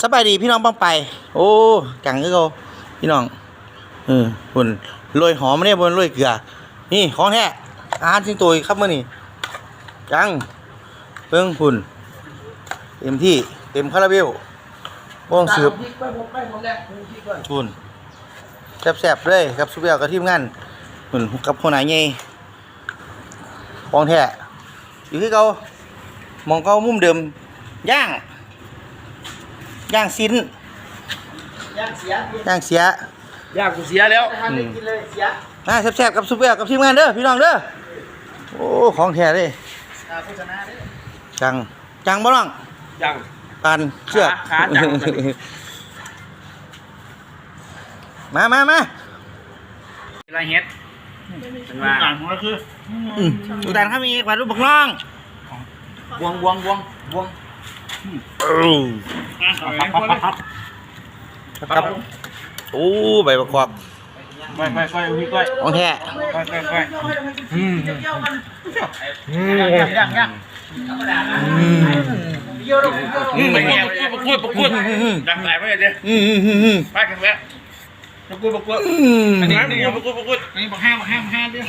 สบายดีพี่น้องบ้างไป โอ้จังคือเขาพี่น้องเออหุ่นโรยหอมเนี่ยบนโรยเกลือ นี่ของแท้อาหารทิ้งตัวครับเมื่อนี้จังเพิ่งหุ่นเต็มที่เต็มคาราเบลวงสืบหุ่นแซ่บๆเลยกับสุเปียวกับทีมงานหุ่นกับคนไหนไงของแท้อยู่ที่เขามองเขามุมเดิมย่าง ย่างสิ้นย่างเสียย่างเสียยากกูเสียแล้วทานได้กินเลยเสียอ่าแซ่บๆกับซุปเปอร์กับทีมงานเด้อพี่น้องเด้อโอ้ของแท้เลยอ่าโฆษณาเด้อจังจังบ่น้องยังปานเชือกขาขาจัง มามามาไรเฮ็ดเป็นว่าต่างของเราคืออืมดูดันครับมีกวาดรูปบักน้องบวงบวง บวงบวงครับ โอ้ใบประกอบค่อยค่อยค่อยพี่ค่อยของแท้ค่อยค่อยค่อยอืมย่างย่างย่างอืมเยี่ยวเราเยี่ยวเราอืมไปเงี้ยประกวดประกวดดังไหลไปเลยอืมอืมอืมอืมไปกันแล้วประกวดประกวดอืมอันนี้นี่ประกวดประกวดอันนี้บอกห้ามบอกห้ามห้ามด้วย